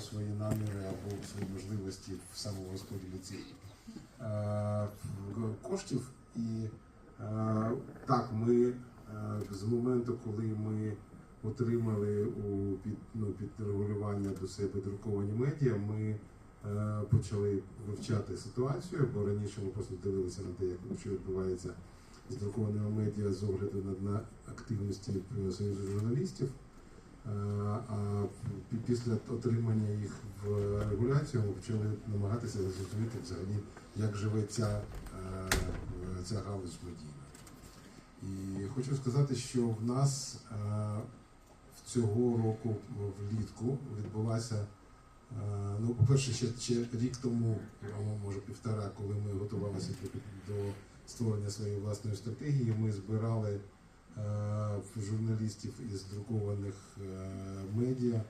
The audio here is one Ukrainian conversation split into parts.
свої наміри або свої можливості в саморозподілі цих е, коштів. І е, так, ми е, з моменту, коли ми отримали у під, ну, під регулювання до себе друковані медіа, ми почали вивчати ситуацію, бо раніше ми просто дивилися на те, як що відбувається з друкованими медіа з огляду на, на активності Союзу журналістів. А після отримання їх в регуляцію ми почали намагатися зрозуміти взагалі, як живе ця, е, ця галузь медійна. І хочу сказати, що в нас е, в цього року влітку відбулася. е, Ну, по-перше, ще, ще рік тому, може півтора, коли ми готувалися до, створення своєї власної стратегії, ми збирали журналістів із друкованих е, медіа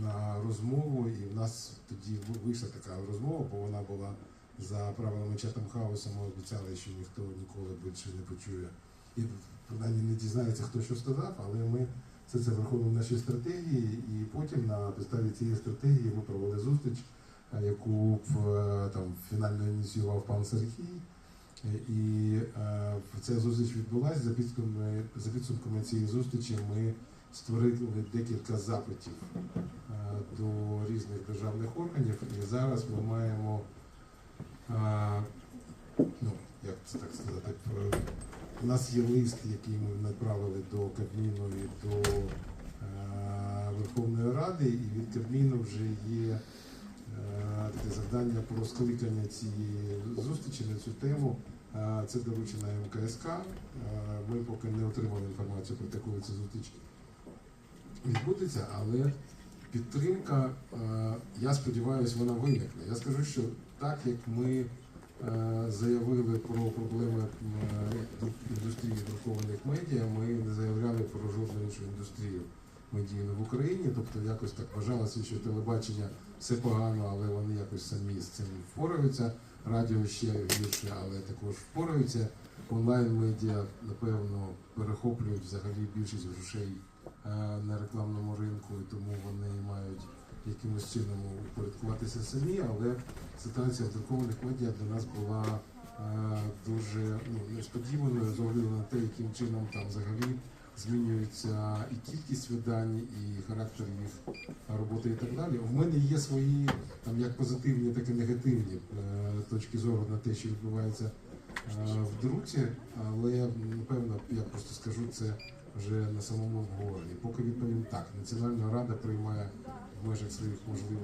на розмову, і в нас тоді вийшла така розмова, бо вона була за правилами Чатам Хауса. Ми обіцяли, що ніхто ніколи більше не почує і принаймні не дізнається, хто що сказав, але ми все це враховуємо в нашій стратегії, і потім на підставі цієї стратегії ми провели зустріч, е, яку там фінально ініціював пан Сергій. І е, ця зустріч відбулася. За підсумками, за підсумками цієї зустрічі ми створили декілька запитів е, до різних державних органів. І зараз ми маємо, е, ну, як це так сказати, у нас є лист, який ми направили до Кабміну і до Верховної Ради, і від Кабміну вже є таке завдання про скликання цієї зустрічі на цю тему. Це доручена МКСК. Ми поки не отримали інформацію про те, коли ця зустріч відбудеться, але підтримка, я сподіваюся, вона виникне. Я скажу, що так як ми заявили про проблеми індустрії друкованих медіа, ми не заявляли про жодну іншу індустрію медійну в Україні. Тобто якось так вважалося, що телебачення все погано, але вони якось самі з цим впораються. Радіо ще гірше, але також впораються. Онлайн-медіа, напевно, перехоплюють взагалі більшість грошей е, на рекламному ринку, і тому вони мають якимось чином упорядкуватися самі, але ситуація в друкованих медіа для нас була е, дуже ну, несподіваною з огляду на те, яким чином там взагалі змінюється і кількість видань, і характер їх роботи і так далі. У мене є свої там як позитивні, так і негативні е, точки зору на те, що відбувається е, в друці, але напевно я просто скажу це вже на самому обговоренні. Поки відповім так, Національна рада приймає в межах своїх можливостей.